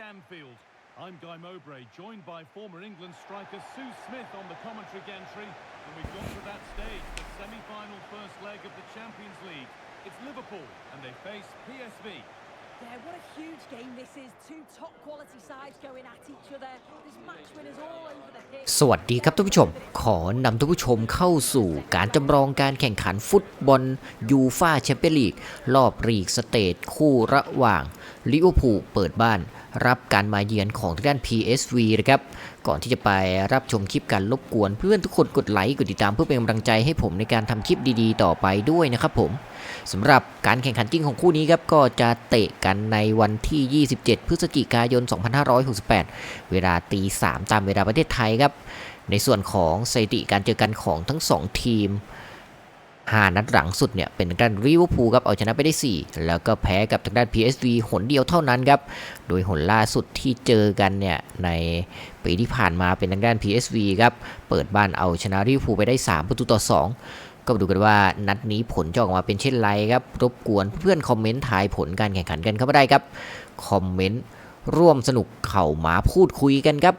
I'm Guy Mowbray, joined by former England striker Sue Smith on the commentary gantry, and we've got to that stage, the semi-final first leg of the Champions League. It's Liverpool, and they face PSV. Yeah, what a huge game this is. Two top quality sides going at each other. There's match winners all over the pitch. สวัสดีครับท่านผู้ชม ขอนำท่านผู้ชมเข้าสู่การจำลองการแข่งขันฟุตบอลยูฟาแชมเปี้ยนลีกรอบรีกสเตจคู่ระหว่างลิเวอร์พูลเปิดบ้าน รับการมาเยือนของทางด้าน PSV นะครับก่อนที่จะไปรับชมคลิปการรบกวนเพื่อนทุกคนกดไลค์กดติดตามเพื่อเป็นกำลังใจให้ผมในการทำคลิปดีๆ ต่อไปด้วยนะครับผมสำหรับการแข่งขันจริงของคู่นี้ครับก็จะเตะกันในวันที่ 27 พฤศจิกายน 2568 เวลาตี3ตามเวลาประเทศไทยครับในส่วนของสถิติการเจอกันของทั้ง 2 ทีม 5 นัดหลังสุดเนี่ยเป็นทางด้านริเวอร์พูลครับเอาชนะไปได้ 4 แล้วก็แพ้กับทางด้าน PSV หนเดียวเท่านั้นครับโดยหนล่าสุดที่เจอกันเนี่ยในปีที่ผ่านมาเป็นทางด้าน PSV ครับเปิดบ้านเอาชนะริเวอร์พูลไปได้ 3 ประตูต่อ 2ก็ดูกันว่านัดนี้ผลจะออกมาเป็นเช่นไรครับ รบกวนเพื่อนคอมเมนต์ทายผลการแข่งขันกันเข้ามาได้ครับ คอมเมนต์ร่วมสนุกเข่าหมาพูดคุยกันครับ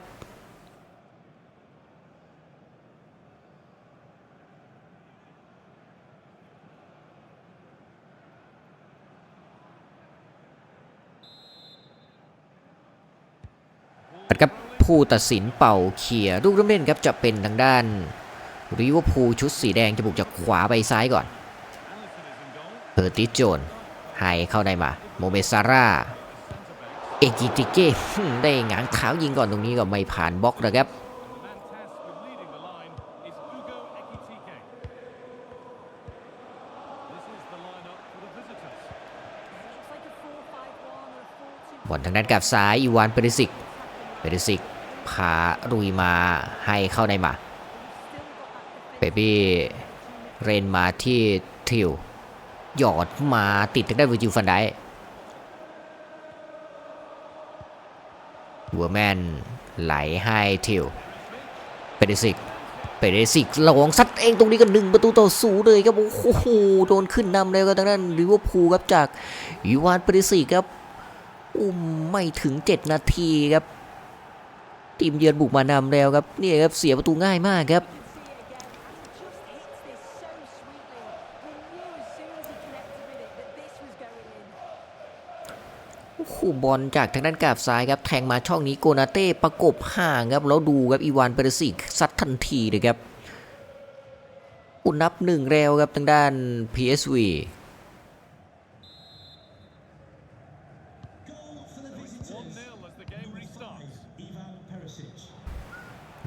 ครับผู้ตัดสินเป่าเขี่ยลูกเริ่มเล่นครับจะเป็นทางด้านริวพูชุดสีแดงจะบุกจากขวาไปซ้ายก่อนเ e อร์ติโจนให้เข้าได้มาโมเมซาร่าเอกิติเก้ได้หงางเท้ายิงก่อนตรงนี้ก็ไม่ผ่านบล็อกนะครับบอลทางด้านกับซ้ายอีวานเปริสิก เปริสิกพารุยมาให้เข้าได้มาเบบี้เรนมาที่ทิวหยอดมาติดทางด้วิจิวฟันได้หัวแมนไหลให้ทิวเปเดซิกเปเดซิกลองซัดเองตรงนี้ก็หนึ่งประตูต่อศูนย์เลยครับโอ้โหโดนขึ้นนำแล้วก็ทางด้านลิเวอร์พูลครับจากอีวานเปเดซิกครับอุ้มไม่ถึง 7 นาทีครับ ทีมเยือนบุกมานำแล้วครับนี่ครับเสียประตูง่ายมากครับ And just hits this so sweetly. We knew as soon as he connected with it that this was going in. โอ้บอลจากทางด้านกาบซ้ายครับแทงมาช่องนี้โกนาเต้ประกบห่างครับแล้วดูครับอีวานเปรสิกซัดทันทีเลยครับ อุยนับหนึ่งแล้วครับทางด้าน PSV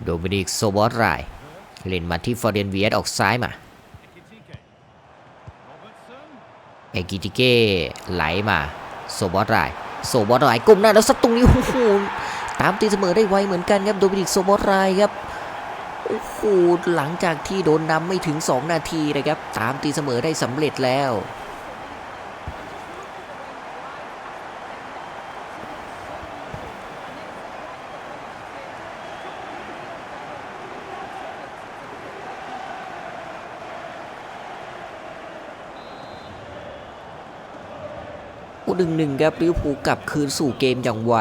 โดมินิกโซบอสไรเล่นมาที่ฟอร์เดนเวียออกซ้ายมา เอกิติเก้ไหลมาโซบอสไรโซบอสไรก้มหน้าแล้วซัดตรงนี้โอ้โหตามตีเสมอได้ไวเหมือนกันครับโดมินิกโซบอสไรครับโอ้โหหลังจากที่โดนนำไม่ถึง 2 นาทีนะครับ ตามตีเสมอได้สำเร็จแล้ว หนึ่งหนึ่งครับลิเวอร์พูลกลับคืนสู่เกมอย่างไว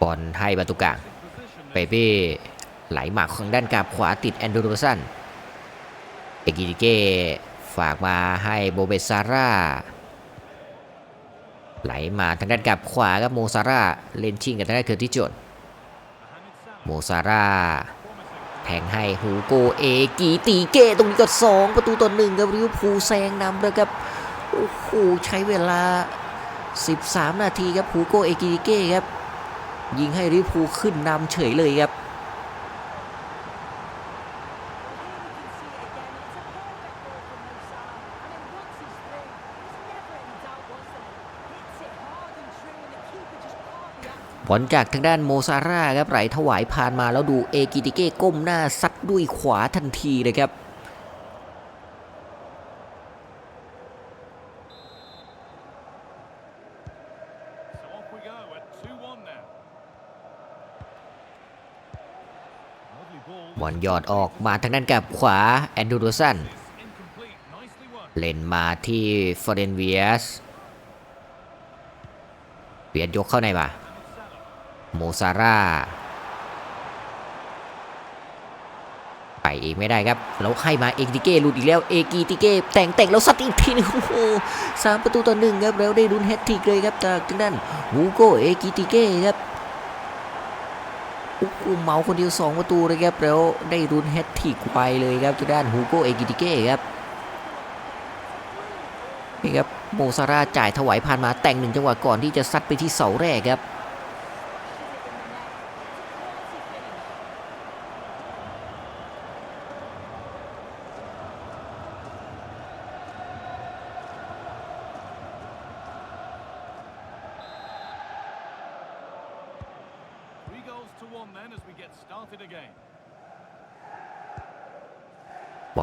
บอลให้ประตูกลางเปเป้ไหลหมากข้างด้านกราบขวาติดแอนดูโรสันเอกิติเก้ฝากมาให้โบเบซาร่าไหลมาทางด้านกราบขวาครับโมซาร่าเล่นชิงกับทางด้านเคอร์ติจนโมซาร่า แทงให้ฮูโกเอกีตีเก้ตรงนี้ก็ 2 ประตูต่อหนึ่งครับริวพูแซงนำแล้วครับโอ้โหใช้เวลา 13 นาทีครับฮูโกเอกีตีเก้ครับยิงให้ริวพูขึ้นนำเฉยเลยครับ อลจากทางด้านโมซาร่าครับไหลถวายผ่านมาแล้วดูเอกิติเก้ก้มหน้าซัดด้วยขวาทันทีเลยครับบอลยอดออกมาทางด้านกับขวาแอนดูโรสันเล่นมาที่เฟอร์เรนเวียสเวียสยกเข้าในมา โมซาร่าไปเองไม่ได้ครับแล้วให้มาเอกิติเก้หลุดอีกแล้วเอกิติเก้แต่งแต่งแล้วซัดอีกทีหนึงโอ้โหสามประตูต่อหนึ่งครับแล้วได้รุนแฮตทริกเลยครับจากทางด้านฮูโกเอกิติเก้ครับอ้โหเหมาคนเดียวสองประตูเลยครับแล้วได้รุนแฮตทริกไปเลยครับทางด้านฮูโกเอกิติเก้ครับนี่ครับโมซาร่าจ่ายถวายผ่านมาแต่งหนึ่งจังหวะก่อนที่จะซัดไปที่เสาแรกครับ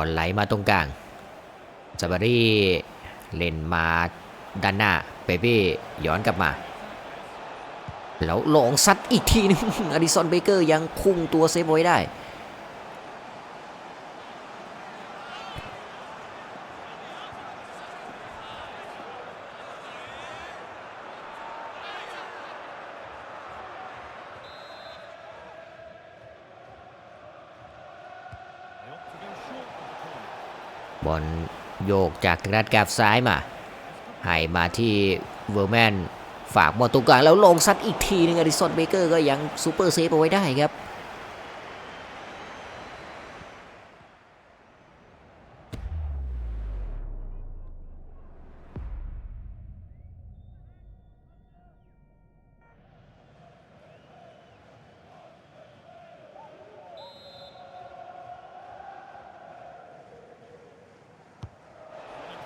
อลไหลมาตรงกลางซาบารีเล่นมาด้านหน้าเปเป้ย้อนกลับมา แล้วลองซัดอีกทีหนึงอดิสันเบเกอร์ยังคุ่งตัวเซฟไว้ได้ โยกจากทางด้านกราบซ้ายมา ให้มาที่เวอร์แมนฝากบอลตรงกลางแล้วลงซัดอีกทีหนึงอดิสันเบเกอร์ก็ยังซูเปอร์เซฟเอาไว้ได้ครับ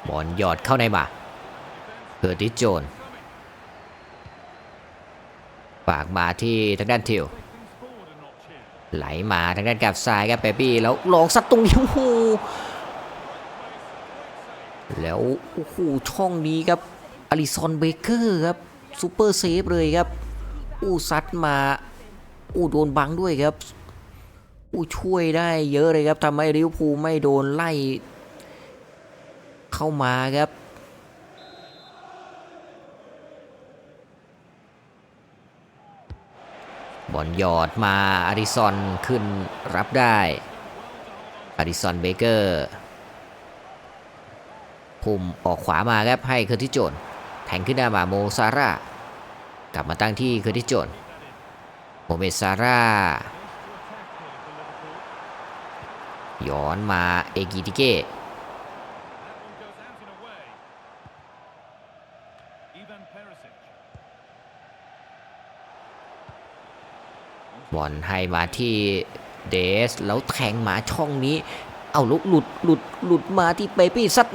บอลหยอดเข้าในมาเกิดดิโจนฝากมาที่ทางด้านทิวไหลมาทางด้านกับซ้ายครับเปปี้แล้วลองซัดตรงนี้โอ้โหแล้วโอ้โหช่องนี้ครับอลิซอนเบเกอร์ครับซูเปอร์เซฟเลยครับอู้ซัดมาอู้โดนบังด้วยครับอู้ช่วยได้เยอะเลยครับทำให้ลิวพูไม่โดนไล่ เข้ามาครับ บอลหยอดมาอาริซอนขึ้นรับได้อาริซอนเบเกอร์พุ่มออกขวามาครับให้เคอร์ติสโจนแทงขึ้นหน้ามาโมซาร่ากลับมาตั้งที่เคอร์ติสโจนโมเมซาร่าย้อนมาเอกิติเก้ บอลให้มาที่เดส แล้วแทงหมาช่องนี้ เอาลุกหลุดหลุดหลุดมาที่เปปี้ซัด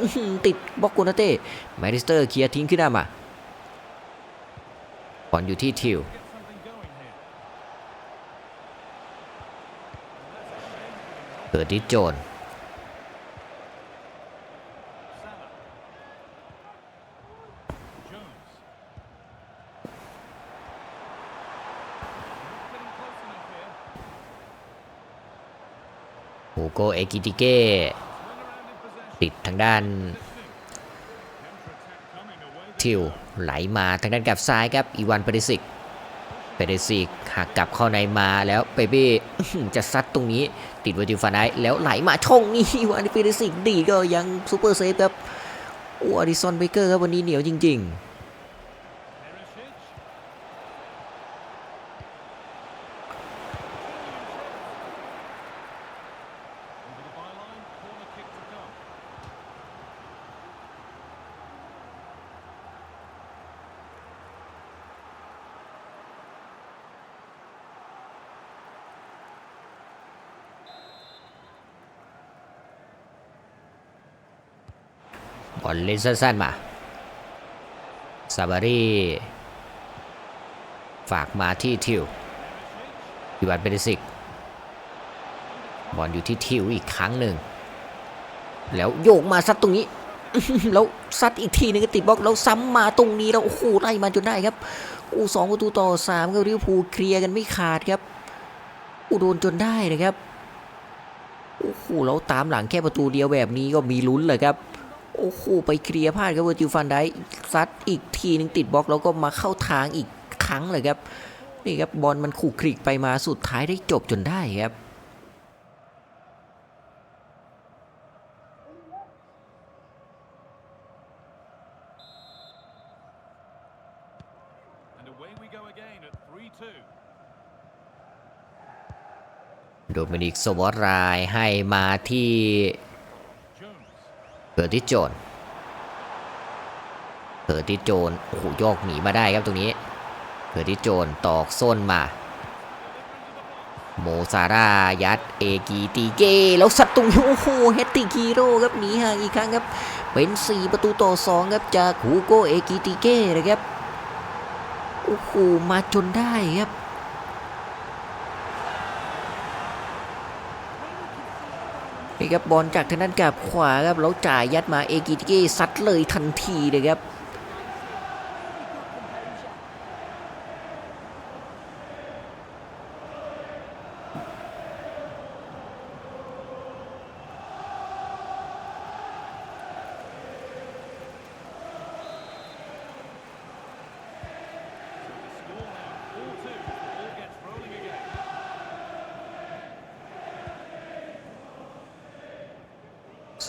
ติดบล็อกโกนาเต้แมริสเตอร์เคลียร์ทิ้งขึ้นหน้ามาบอลอยู่ที่ทิวเกิดดิจโจน กเอกิติเก้าติดทางด้าน ทิวไหลมาทางด้านกับซ้ายครับอีวานเปเดซิกเปเดซิกหักกลับเข้าในมาแล้วเปเป้จะซัดตรงนี้ติดวอจิฟานได้แล้วไหลมาช่องนี้อีวานเปเดซิกดีก็ยังซูเปอร์เซฟครับอ้อดิซอนเบเกอร์ครับวันนี้เหนียวจริง ๆ บอลเล่นสั้นๆมาซาบารีฝากมาที่ทิวอีวานเบเดซิกบอลอยู่ที่ทิวอีกครั้งหนึ่ง แล้วโยกมาซัดตรงนี้ แล้วซัดอีกทีนึงก็ติดบล็อกแล้วซ้ำมาตรงนี้แล้วโอ้โหไล่มาจนได้ครับอู้สองประตูต่อสามครับลิวพูเคลียร์กันไม่ขาดครับอู้โดนจนได้นะครับโอ้โหแล้วตามหลังแค่ประตูเดียวแบบนี้ก็มีลุ้นเลยครับ โโอ้โหไปเคลียร์พลาดครับเวอร์จิลฟันได้ซัดอีกทีหนึงติดบล็อกแล้วก็มาเข้าทางอีกครั้งเลยครับนี่ครับบอลมันขู่คลิกไปมาสุดท้ายได้จบจนได้ครับ And away we go again at 3-2. โดมินิกสวอตรายให้มาที่ Jones. เกิดที่โจนเกิดที่โจนโอ้โหโยกหนีมาได้ครับตรงนี้เกิดที่โจนตอกส้นมาโมซาร่ายัดเอกีตีเกแล้วสัตว์ตรงโอ้โหเฮตติกีโร่ครับหนีห่างอีกครั้งครับ เป็น 4 ประตูต่อ 2 ครับจากฮูโกเอกีติเก้นะครับโอ้โหมาจนได้ครับ นี่ครับบอลจากทางด้านกับขวาครับแล้วจ่ายยัดมาเอกิติเก้ซัดเลยทันทีเลยครับ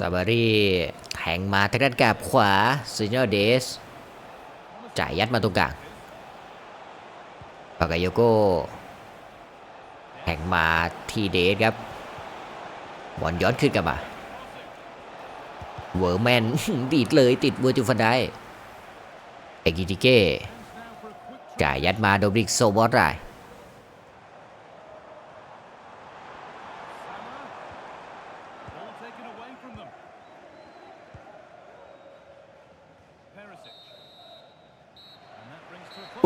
ซาบารีแทงมาทางด้านกลับขวาซินเนอร์เดสจ่ายยัดมาตรงกลางปากาโยโก้แทงมาที่เดสครับบอลย้อนขึ้นกลับมาเวอร์แมนดีดเลยติดเวอร์จูฟันได้เอกิติเก้จ่ายยัดมาโดบริกโซบอสไร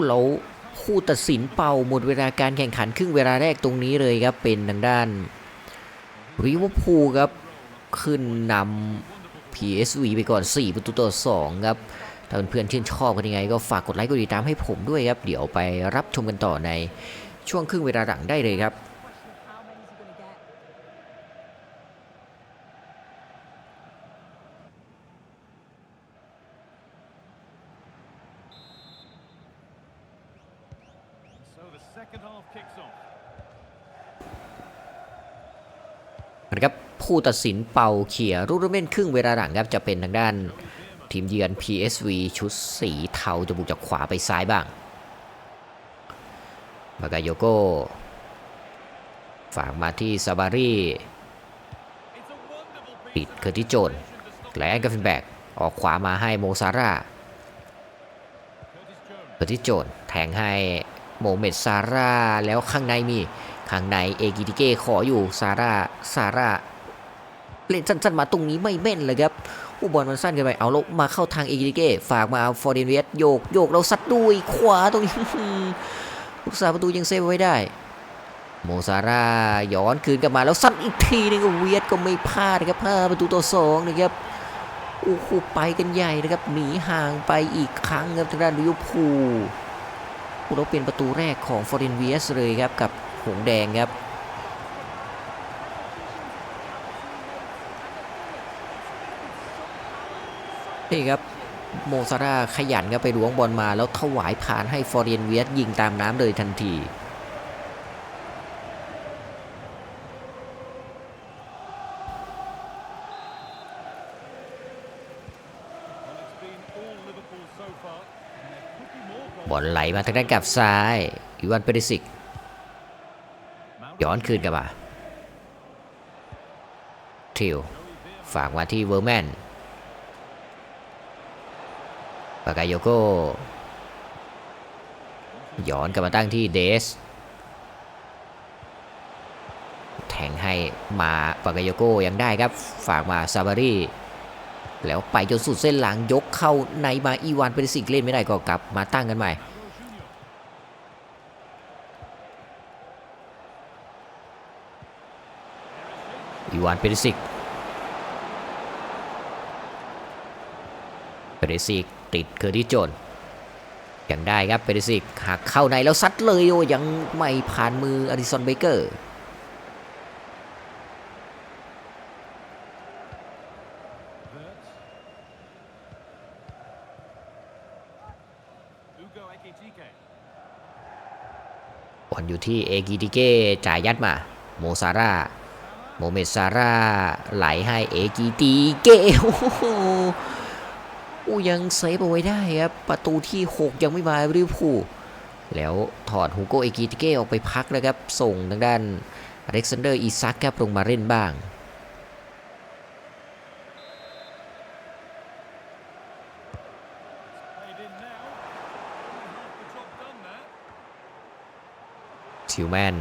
แล้วผู้ตัดสินเป่าหมดเวลาการแข่งขันครึ่งเวลาแรกตรงนี้เลยครับ เป็นทางด้านริวพูครับ ขึ้นนำ PSV ไปก่อน 4 ประตูต่อ 2 ครับ ถ้าเพื่อนๆชื่นชอบกันยังไง ก็ฝากกดไลค์กดติดตามให้ผมด้วยครับ เดี๋ยวไปรับชมกันต่อในช่วงครึ่งเวลาหลังได้เลยครับ Question of how many is he going to get? So the second half kicks off. นะครับ ผู้ตัดสินเป่าเขี่ยรูดเม่นครึ่งเวลาหลังครับจะเป็นทางด้านทีมเยือน PSV ชุดสีเทาจะบุกจากขวาไปซ้ายบ้างบากาโยโก้ฝากมาที่ซาบารีปิดเคอร์ติโจนแลนกัฟฟินแบกออกขวามาให้โมซาร่าเคอร์ติโจนแทงให้โมเมดซาร่าแล้วข้างในมีข้างในเอกิติเก้ขออยู่ซาร่าซาร่า เล่นสั้นๆมาตรงนี้ไม่แม่นเลยครับผู้บอลมันสั้นเกินไปเอาล้วมาเข้าทางเอกิเก้ฝากมาฟอร์เดนเวสโยกโยกเราซัดด้วยขวาตรงนี้ลูกสาประตูยังเซฟไว้ได้โมซาร่าย้อนคืนกลับมาแล้วซัดอีกทีนึงก็เวียดก็ไม่พลาดนะครับห้าประตูต่อสองนะครับโอ้โหไปกันใหญ่นะครับหนีห่างไปอีกครั้งครับทางด้านลิเวอร์พูลโอ้แล้วเป็นประตูแรกของฟอร์เดนเวสเลยครับกับหงส์แดงครับ นี่ครับโมซาร่าขยันครับไปล้วงบอลมาแล้วถวายผ่านให้ฟอร์เรียนเวียสยิงตามน้ำเลยทันทีบอลไหลมาทางด้านกับซ้ายอีวานเปริสิก ย้อนคืนกลับมาทิวฝากมาที่เวอร์แมน ปากายโยโก้ย้อนกลับมาตั้งที่เดส แทงให้มาปากายโยโก้ยังได้ครับ ฝากมาซาบารีแล้วไปจนสุดเส้นหลังยกเข้าในมาอีวานเปริสิกเล่นไม่ได้ก็กลับมาตั้งกันใหม่อีวานเปริสิก เปริสิก ติดเคอร์ดิจนยังได้ครับเปเดสิกหักเข้าในแล้วซัดเลยโอ้ยังไม่ผ่านมืออาริสันเบเกอร์บอลอยู่ที่เอกิติเกจ่ายยัดมา โมซาร่าโมเมซาร่าไหลให้เอกิติเก้โอ้ อู้ยังเซฟเอาไว้ได้ครับ ประตูที่ 6 ยังไม่มาลิเวอร์พูลแล้วถอดฮูโกเอกิติเก้ออกไปพักแล้วครับ ส่งทางด้านอเล็กซานเดอร์อีซักครับลงมาเล่นบ้างทิวแมน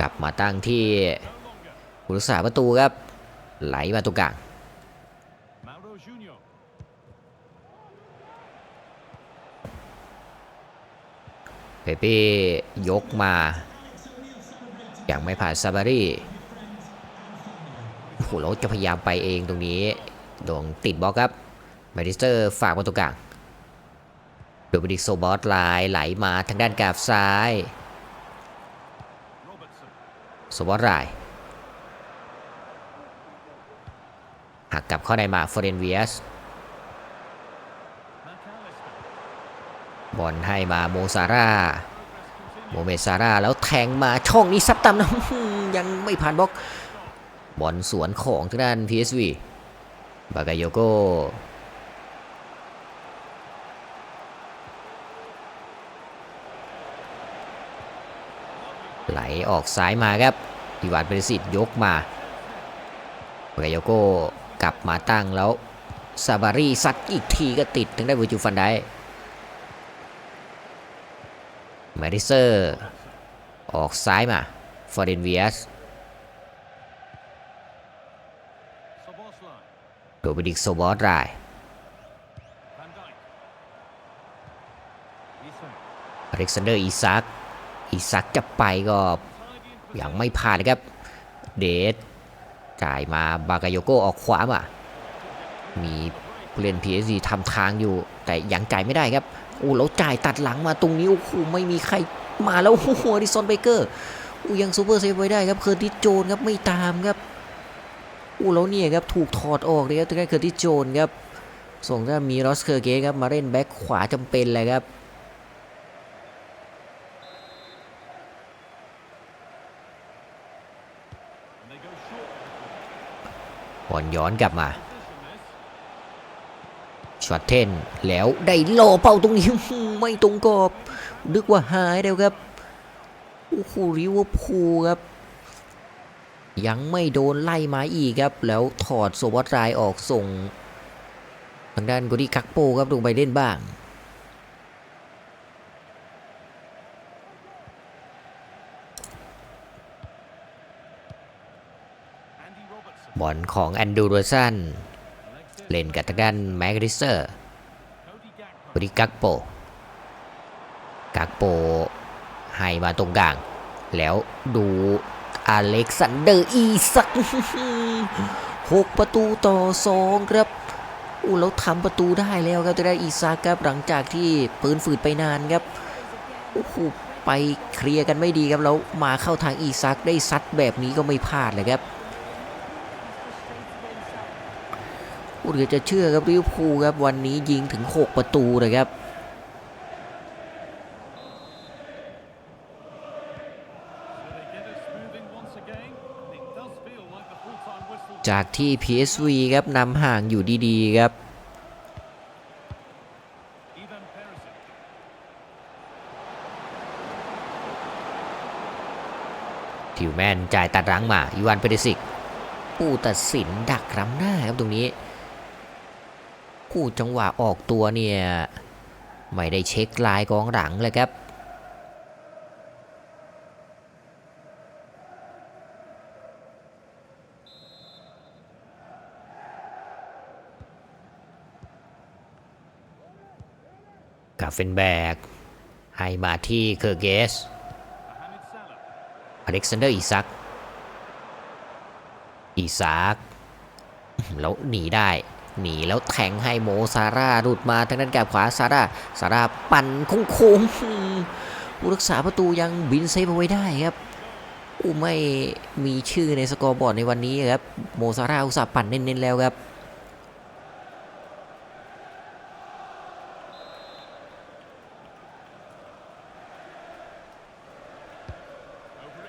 กลับมาตั้งที่ผู้รักษาประตูครับ ไหลมาตรงกลาง เปเป้ยกมา อย่างไม่ผ่านซาบารีโอ้โหแล้วจะพยายามไปเองตรงนี้โดนติดบล็อกครับแมดิสเตอร์ฝากมาตรงกลางโดมินิกโซบอสไลน์ไหลมาทางด้านกาบซ้ายโซบอสไลน์หักกลับเข้าในมาฟอเรนเวียส บอลให้มาโมซาร่าโมเมซาร่าแล้วแทงมาช่องนี้ซับตามนะยังไม่ผ่านบล็อก บอลสวนของทางด้าน PSV บากายโยโกไหลออกซ้ายมาครับอีวานเปรสิตยกมาบากายโยโกกลับมาตั้งแล้วซาบารีซัดอีกทีก็ติดถึงได้บูจูฟันได้ แมริเซอร์ ออกซ้ายมาฟอร์เดนเวียสโดมินิกโซบอสรอเล็กซานเดอร์อีซักอีซักจะไปก็ยังไม่ผ่านเลยครับ เดชจ่ายมาบากาโยโกออกขวามามีผู้เล่น PSG ทำทางอยู่แต่ยังจ่ายไม่ได้ครับ โอ้แล้วจ่ายตัดหลังมาตรงนี้โอ้โหไม่มีใครมาแล้วโอ้โหดิซอนเบเกอร์โอ้ยังซูเปอร์เซฟไว้ได้ครับเคอร์ติสโจนครับไม่ตามครับโอ้แล้วเนี่ยครับถูกถอดออกเลยครับทางด้านเคอร์ติสโจนครับส่งด้านมีรอสเคอร์เกสครับมาเล่นแบ็คขวาจำเป็นเลยครับบอลย้อนกลับมา Position this. ช็อตเทนแล้วได้โลเป้าตรงนี้ ไม่ตรงกรอบ นึกว่าหายแล้วครับ โอ้โหริวพูครับ ยังไม่โดนไล่มาอีกครับ แล้วถอดโซวัตรายออกส่ง ทางด้านกดีคักโปครับลงไปเล่นบ้างบอลของแอนดูโรสัน เล่นกับทางด้านแมกริเซอร์ Cody Gakpo. โกดีกักโปกักโปให้มาตรงกลาง แล้วดูอเล็กซานเดอร์อีสักหกประตูต่อสองครับอู้แล้วทำประตูได้แล้วครับจะได้อีซักครับหลังจากที่ปืนฝืดไปนานครับโอ้โหไปเคลียร์กันไม่ดีครับแล้วมาเข้าทางอีซักได้ซัดแบบนี้ก็ไม่พลาดเลยครับโอ้เดี๋ยจะเชื่อครับลิเวอร์พูลครับวันนี้ยิงถึง 6 ประตูเลยครับจากที่ PSV ครับนำห่างอยู่ดีๆครับ ทิวแมนจ่ายตัดรั้งมา อีวานเปเดซิก ผู้ตัดสินดักล้ำหน้าครับตรงนี้ ผู้จังหวะออกตัวเนี่ย ไม่ได้เช็คลายกองหลังเลยครับกาเฟนแบก ให้มาที่เคอร์เกส อเล็กซานเดอร์อีซัก อีซัก แล้วหนีได้ หนีแล้วแทงให้โมซาร่าหลุดมาทางด้านแกบขวาซาร่าซาร่าปั่นโค้งผู้รักษาประตูยังบินเซฟเอาไว้ได้ครับอู้ไม่มีชื่อในสกอร์บอร์ดในวันนี้ครับโมซาร่าอุตส่าห์ปั่นเน้นๆแล้วครับ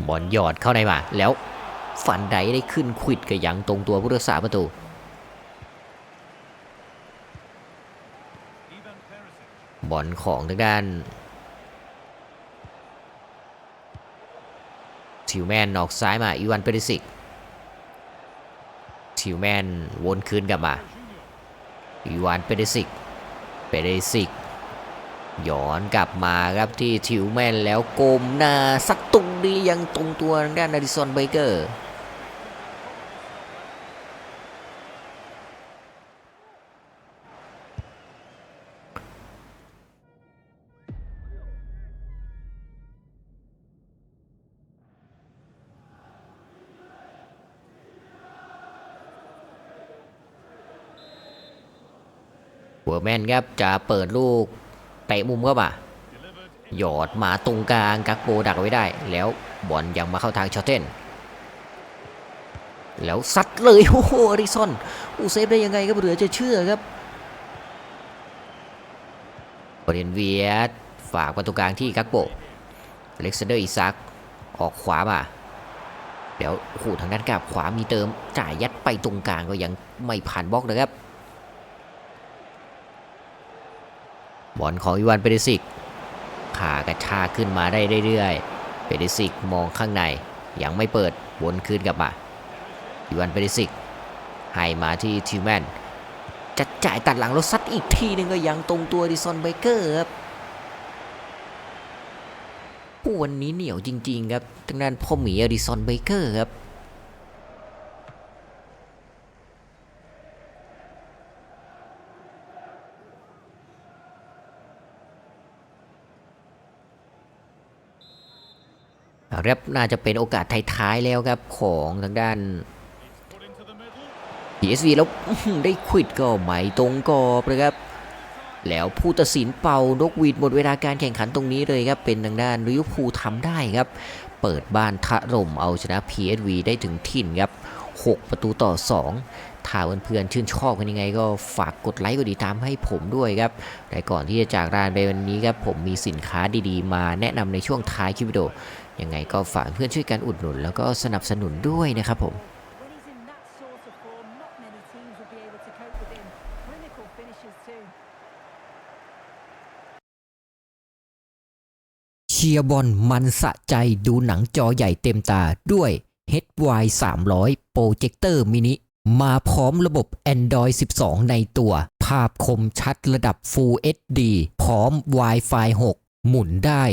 บอลหยอดเข้าในมาแล้วฟันไดได้ขึ้นควิดกับยังตรงตัวผู้รักษาประตู บอลของทางด้านทิวแมนออกซ้ายมาอีวานเปริสิกทิวแมนวนคืนกลับมาอีวานเปเดซิกเปเดซิกย้อนกลับมาครับที่ทิวแมนแล้วโกมหน้าสักตรงนี้ยังตรงตัวทางด้านนาริซอนเบเกอร์ แมนครับจะเปิดลูกเตะมุมเข้ามาหยอดมาตรงกลางกักโบดักไว้ได้ แล้วบอลยังมาเข้าทางชอตเทนแล้วซัดเลยโอ้โหอริซอนอูเซฟได้ยังไงครับเหลือจะเชื่อครับบริเวณเวียดฝากประตูกลางที่กักโบเล็กซานเดอร์อิซักออกขวามาเดี๋ยวโอ้ทางด้านกลับขวามีเติมจ่ายยัดไปตรงกลางก็ยังไม่ผ่านบล็อกนะครับ บอลของอีวานเปเดซิก ขากระชากขึ้นมาได้เรื่อยๆ เปเดซิกมองข้างใน ยังไม่เปิดวนคืนกลับมา อีวานเปเดซิก ให้มาที่ทิวแมนจะจ่ายตัดหลังแล้วซัดอีกทีหนึงก็ยังตรงตัวดิซอนเบเกอร์ครับวันนี้เหนียวจริง ๆ ครับทางด้านพ่อหมีอดิซอนเบเกอร์ครับ ครับน่าจะเป็นโอกาสท้ายๆแล้วครับของทางด้าน PSV แล้วได้ควิดก็ไม่ตรงกรอบเลยครับ แล้วผู้ตัดสินเป่านกหวีดหมดเวลาการแข่งขันตรงนี้เลยครับ เป็นทางด้านริวพูลทำได้ครับ เปิดบ้านทะลมเอาชนะ PSV ได้ถึงถิ่นครับ 6 ประตูต่อ 2 ถ้าเพื่อนๆชื่นชอบกันยังไง ก็ฝากกดไลค์กดติดตามให้ผมด้วยครับแต่ก่อนที่จะจากลาไปวันนี้ครับผมมีสินค้าดีๆ มาแนะนำในช่วงท้ายคลิปวิดีโอ ยังไงก็ฝากเพื่อนช่วยกันอุดหนุน แล้วก็สนับสนุนด้วยนะครับผมเชียร์บอลมันสะใจดูหนังจอใหญ่เต็มตาด้วย HY 300โปรเจคเตอร์มินิมาพร้อมระบบ Android 12 ในตัว ภาพคมชัดระดับ Full HD พร้อม Wi-Fi 6 หมุนได้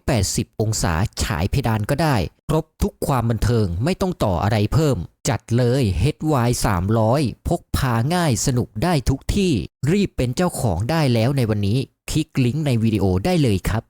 180 องศาฉายเพดานก็ได้ ครบทุกความบันเทิงไม่ต้องต่ออะไรเพิ่ม จัดเลย HY 300 พกพาง่ายสนุกได้ทุกที่ รีบเป็นเจ้าของได้แล้วในวันนี้ คลิกลิงก์ในวิดีโอได้เลยครับ